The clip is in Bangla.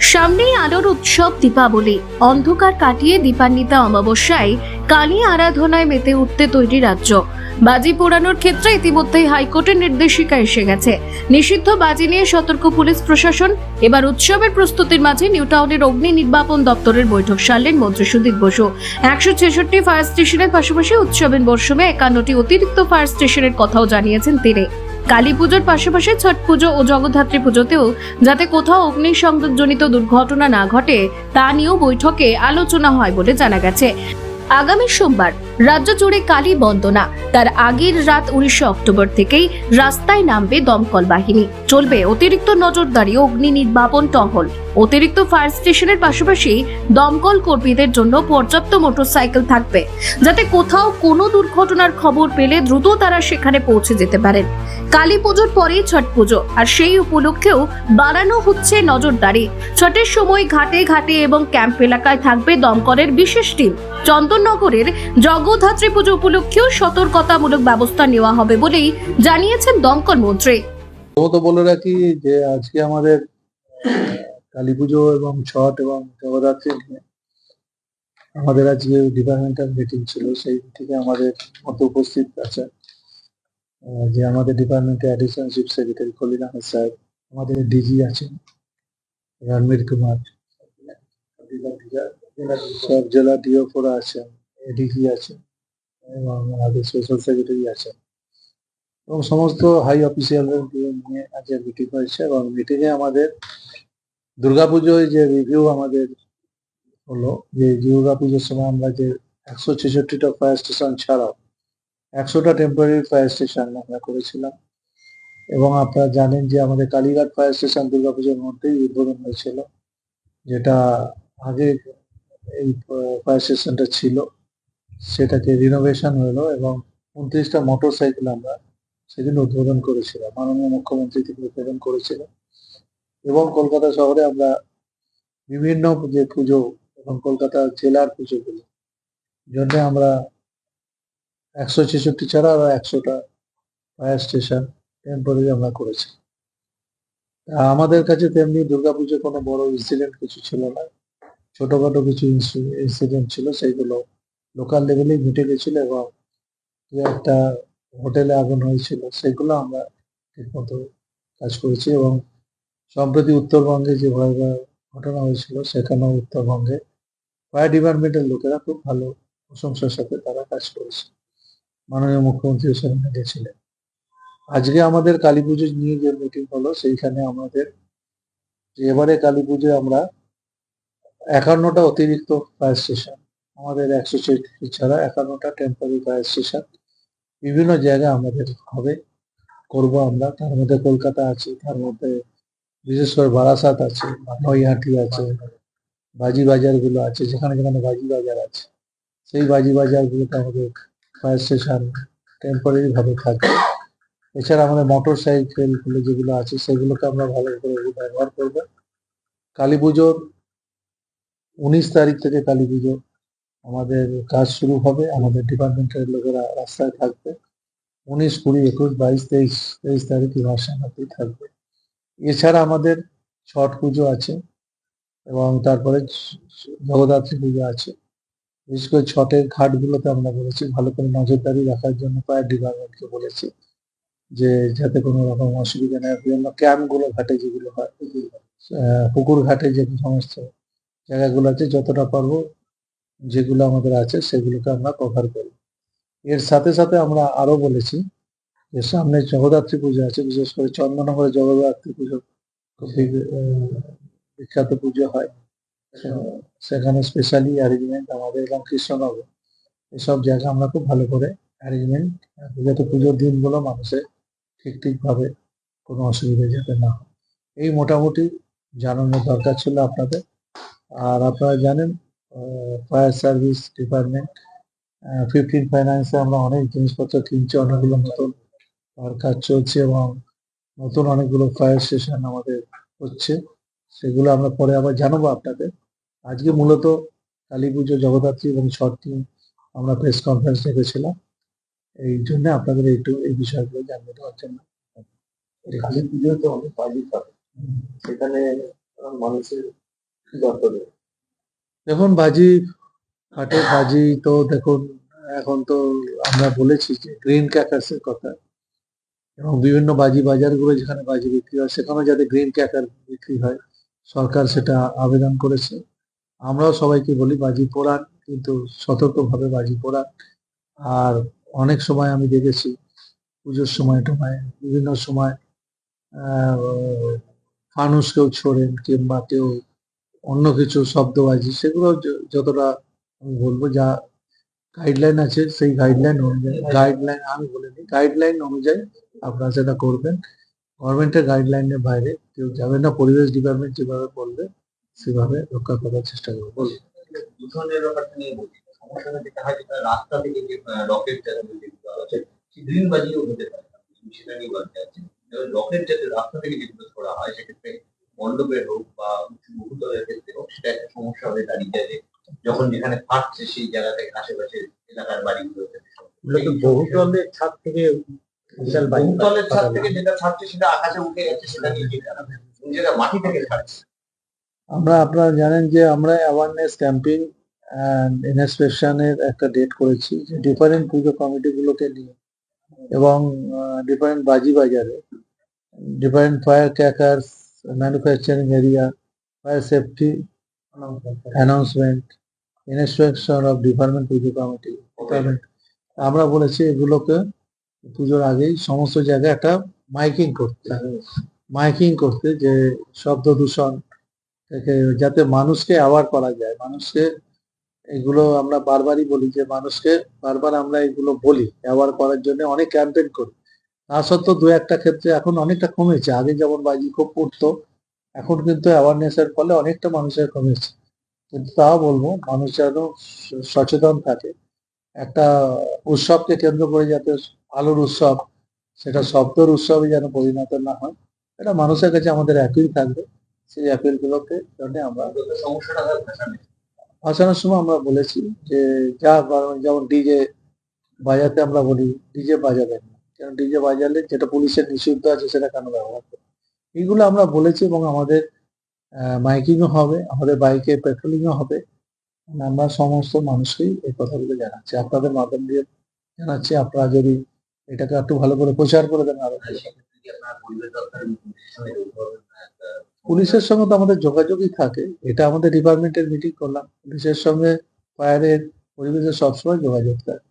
সামনেই আলোর উৎসব দীপাবলি। অন্ধকার কাটিয়ে দীপান্বিতা অমাবস্যায় কালী আরাধনায় মেতে উঠতে তৈরি রাজ্য। বাজি পোড়ানোর ক্ষেত্রে ইতিমধ্যেই হাইকোর্টের নির্দেশিকা এসে গেছে। নিষিদ্ধ বাজি নিয়ে সতর্ক পুলিশ প্রশাসন। এবার উৎসবের প্রস্তুতির মাঝে নিউ টাউনের অগ্নি নির্বাপন দপ্তরের বৈঠক সারলেন মন্ত্রী সুদীপ বসু। একশো ছেষট্টি ফায়ার স্টেশনের পাশাপাশি উৎসবের মরশুমে একান্নটি অতিরিক্ত ফায়ার স্টেশনের কথাও জানিয়েছেন তিনি। কালী পুজোর পাশাপাশি ছট পুজো ও জগদ্ধাত্রী পুজোতেও যাতে কোথাও অগ্নিসংযোগজনিত দুর্ঘটনা না ঘটে, তা নিয়েও বৈঠকে আলোচনা হয় বলে জানা গেছে। আগামী সোমবার রাজ্য জুড়ে কালী বন্দনা। তার আগের রাত উনিশে অক্টোবর থেকেই রাস্তায় নামবে দমকল বাহিনী। চলবে অতিরিক্ত নজরদারি, অগ্নি নির্বাপন টহল। অতিরিক্ত ফায়ার স্টেশনের পাশাপাশি দমকল কর্মীদের জন্য পর্যাপ্ত মোটরসাইকেল থাকবে, যাতে কোথাও কোনো দুর্ঘটনার খবর পেলে দ্রুত তারা সেখানে পৌঁছে যেতে পারেন। কালী পুজোর পরেই ছট পুজো, আর সেই উপলক্ষেও বাড়ানো হচ্ছে নজরদারি। ছটের সময় ঘাটে ঘাটে এবং ক্যাম্প এলাকায় থাকবে দমকলের বিশেষ টিম। চন্দননগরের জগদ্ধাত্রী পুজো উপলক্ষেও সতর্কতামূলক ব্যবস্থা নেওয়া হবে বলেই জানিয়েছেন দমকল মন্ত্রী। প্রথমত বলে রাখি যে আজকে আমাদের কালী পুজো এবং ছট এবং জগদ্ধাত্রী আমাদের আজকে ডিপার্টমেন্টাল মিটিং ছিল, সেই থেকে আমাদের মতো উপস্থিত আছে। যে আমাদের ডিপার্টমেন্টের additional chief secretary Khalil Ahmed সাহেব আমাদের ডিজি আছেন, রণবীর কুমার, সব জেলা ডিওফোরা আছেন। এডিজি আছে, এবং আমাদের সোশ্যাল সেক্রেটারি আছে। এবং সমস্ত হাই অফিসিয়ালদের নিয়ে আজকে মিটিং হয়েছে, এবং মিটিংয়ে আমাদের দুর্গাপুজোয় যে রিভিউ আমাদের হলো, যে দুর্গাপুজোর সময় আমরা যে একশো ছেষট্টিটা ফায়ার স্টেশন ছাড়াও, একশোটা টেম্পোরারি ফায়ার স্টেশন আমরা করেছিলাম। এবং আপনারা জানেন যে আমাদের কালীঘাট ফায়ার স্টেশন দুর্গাপুজোর মধ্যেই উদ্বোধন হয়েছিল, যেটা আগে এই ফায়ার স্টেশনটা ছিল। সেটাকে রিনোভেশন হলো এবং উনত্রিশটা মোটর সাইকেল আমরা সেদিন উদ্বোধন করেছিলাম। মাননীয় মুখ্যমন্ত্রী তিনি উদ্বোধন করেছিলেন এবং কলকাতা শহরে আমরা বিভিন্ন যে পুজো এবং কলকাতা জেলার পুজোগুলো জন্য আমরা একশো ছেষট্টি ছাড়া আরও একশোটা ফায়ার স্টেশন টেম্পোরারি আমরা করেছি। আমাদের কাছে তেমনি দুর্গাপুজো কোনো বড় ইনসিডেন্ট কিছু ছিল না। ছোটখাটো কিছু ইনসিডেন্ট ছিল, সেইগুলো লোকাল লেভেলেই মিটে গেছিল এবং একটা হোটেলে আগুন হয়েছিল, সেগুলো আমরা ঠিকমতো কাজ করেছি এবং সম্প্রতি উত্তরবঙ্গে যে ভয়াবহ ঘটনা হয়েছিল, সেখানেও উত্তরবঙ্গে ফায়ার ডিপার্টমেন্টের লোকেরা খুব ভালো প্রশংসার সাথে তারা কাজ করেছে। মাননীয় মুখ্যমন্ত্রী সেখানে গেছিলেন। আজকে আমাদের কালী পুজো নিয়ে যে মিটিং হলো, সেইখানে আমাদের এবারে কালী পুজোয় আমরা একান্নটা অতিরিক্ত ফায়ার স্টেশন আমাদের একশো ছেষট্টি ছাড়া একান্নটা টেম্পোরারি ফায়ার স্টেশন বিভিন্ন জায়গায় আমাদের হবে, করব আমরা। তার মধ্যে কলকাতা আছে, তার মধ্যে বিশেষ করে বারাসাত আছে নৈহাটি আছে, বাজি বাজারগুলো আছে, যেখানে যেখানে বাজি বাজার আছে। সেই বাজি বাজার গুলোতে আমাদের ফায়ার স্টেশন টেম্পোরারি ভাবে থাকবে এছাড়া আমাদের মোটর সাইকেলগুলো যেগুলো আছে, সেগুলোকে আমরা ভালো করে ব্যবহার করব। কালী পুজোর উনিশ তারিখ থেকে কালী পুজো আমাদের কাজ শুরু হবে। আমাদের ডিপার্টমেন্টের লোকেরা রাস্তায় থাকবে। উনিশ, কুড়ি, একুশ, বাইশ, তেইশ তেইশ তারিখ এই থাকবে। এছাড়া আমাদের ছট পুজো আছে এবং তারপরে জগদ্ধাত্রী পুজো আছে। বিশেষ করে ছটের ঘাটগুলোতে আমরা বলেছি, ভালো করে নজরদারি রাখার জন্য ফায়ার ডিপার্টমেন্টকে বলেছি যে যাতে কোনো রকম অসুবিধা না হয়। বিভিন্ন ক্যাম্পগুলো ঘাটে যেগুলো হয় পুকুর ঘাটে যে সমস্ত জায়গাগুলো আছে, যতটা পারব যেগুলো আমাদের আছে সেগুলোকে আমরা কভার করি। এর সাথে সাথে আমরা আরও বলেছি যে সামনে জগদ্ধাত্রী পুজো আছে, বিশেষ করে চন্দননগরে জগদ্ধাত্রী পুজো বিখ্যাত পুজো হয়। সেখানে স্পেশালি অ্যারেঞ্জমেন্ট আমাদের এবং কৃষ্ণনগর, এসব জায়গা আমরা খুব ভালো করে অ্যারেঞ্জমেন্ট যাতে পুজোর দিনগুলো মানুষের ঠিক ঠিকভাবে কোনো অসুবিধা যাতে না হয়। এই মোটামুটি জানানোর দরকার ছিল আপনাদের। আর আপনারা জানেন ফায়ার সার্ভিস ডিপার্টমেন্ট ফিফটিন ফাইন্যান্সে আমরা অনেক জিনিসপত্র কিনছি, অনেকগুলো নতুন আর কাজ চলছে এবং নতুন অনেকগুলো ফায়ার স্টেশন আমাদের হচ্ছে। সেগুলো আমরা পরে আবার জানাব আপনাদের। আজকে মূলত কালী পুজো, জগদ্ধাত্রী এবং ছট নিয়ে আমরা প্রেস কনফারেন্স রেখেছিলাম এই জন্য আপনাদের একটু এই বিষয়গুলো জানিয়ে দেওয়ার জন্য। কালী পুজো তো অনেক থাকে। সেখানে মানুষের দেখুন বাজি ফাটে বাজি তো দেখুন এখন তো আমরা বলেছি যে গ্রিন ক্যাকার্সের কথা। এবং বিভিন্ন বাজি বাজারগুলো যেখানে বাজি বিক্রি হয় সেখানে যাতে গ্রিন ক্যাকার বিক্রি হয় সরকার সেটা আবেদন করেছে। আমরাও সবাইকে বলি বাজি পোড়ান কিন্তু সতর্কভাবে বাজি পোড়ান। আর অনেক সময় আমি দেখেছি পুজোর সময় টমায় বিভিন্ন সময় আহ, ফানুস কেউ ছোড়েন কিংবা কেউ অন্য কিছু শব্দবাজি সেগুলো যতটা আমি বলব যা গাইডলাইন আছে, সেই গাইডলাইন অনুযায়ী গাইডলাইন আমি বলে বলিনি গাইডলাইন অনুযায়ী আপনারা সেটা করবেন। গভর্নমেন্টের গাইডলাইনের বাইরে কেউ যাবে না, পরিবেশ ডিপার্টমেন্ট যেভাবে বলবে, সেভাবে রক্ষা করার চেষ্টা করব। বলুন। সমস্যাটা যেটা হয় যেটা রাস্তা থেকে রকেট যেগুলো আছে হতে পারে রকেট যাতে রাস্তা থেকে যেগুলো ছোড়া হয়, সেক্ষেত্রে মণ্ডপের হোক বা উঁচু বহুতলের ক্ষেত্রে হোক সেটা একটা সমস্যা হয়ে দাঁড়িয়ে যায় যে যখন যেখানে ফাটছে সেই জায়গা থেকে আশেপাশে এলাকার বাড়িগুলো বহুতলের ছাদ থেকে বহুতলের ছাদ থেকে যেটা ছাড়ছে সেটা আকাশে উঠে যাচ্ছে সেটা যেটা যেটা মাটি থেকে ছাড়ছে। আমরা আপনারা জানেন যে আমরা অ্যাওয়ারনেস ক্যাম্পেইন ইনস্পেকশনের একটা ডেট করেছি যে ডিফারেন্ট পুজো কমিটিগুলোকে নিয়ে। এবং ডিফারেন্ট বাজি বাজারে different fire crackers manufacturing area fire safety announcement inspection of department Puja committee আমরা বলেছি এগুলোকে পুজোর আগেই সমস্ত জায়গায় একটা মাইকিং করতে মাইকিং করতে যে শব্দ দূষণ থেকে যাতে মানুষকে অ্যাওয়ার করা যায়। মানুষকে এগুলো আমরা বারবারই বলি যে মানুষকে বারবার আমরা এগুলো বলি। অ্যাওয়ার করার জন্য অনেক ক্যাম্পেইন করি। তা সত্ত্বেও দু একটা ক্ষেত্রে এখন অনেকটা কমেছে। আগে যেমন বাজি খুব পড়তো এখন কিন্তু অ্যাওয়ারনেসের ফলে অনেকটা মানুষের কমেছে। কিন্তু তাও বলব, মানুষ যেন সচেতন থাকে। একটা উৎসবকে কেন্দ্র করে যাতে আলোর উৎসব, সেটা শব্দের উৎসবে যেন পরিণত না হয়, এটা মানুষের কাছে আমাদের অ্যাপিল থাকবে। সেই অ্যাপিল গুলোকে জন্য আমরা সমস্যাটা। ভাসানোর সময় আমরা বলেছি যে যা যেমন ডিজে বাজাতে আমরা বলি, ডিজে বাজাবেন না। কারণ ডিজে বাজালে যেটা পুলিশের নিষিদ্ধ আছে সেটা কেন ব্যবহার করবে? এইগুলো আমরা বলেছি এবং আমাদের মাইকিংও হবে, আমাদের বাইকে পেট্রোলিংও হবে। আমরা সমস্ত মানুষকেই এই কথাগুলো জানাচ্ছি। আপনাদের মাধ্যম দিয়ে জানাচ্ছি, আপনারা যদি এটাকে একটু ভালো করে প্রচার করে দেন আরও পুলিশের সঙ্গে তো আমাদের যোগাযোগই থাকে। এটা আমাদের ডিপার্টমেন্টের মিটিং করলাম। পুলিশের সঙ্গে ফায়ারের পরিবেশের সবসময় যোগাযোগ থাকে।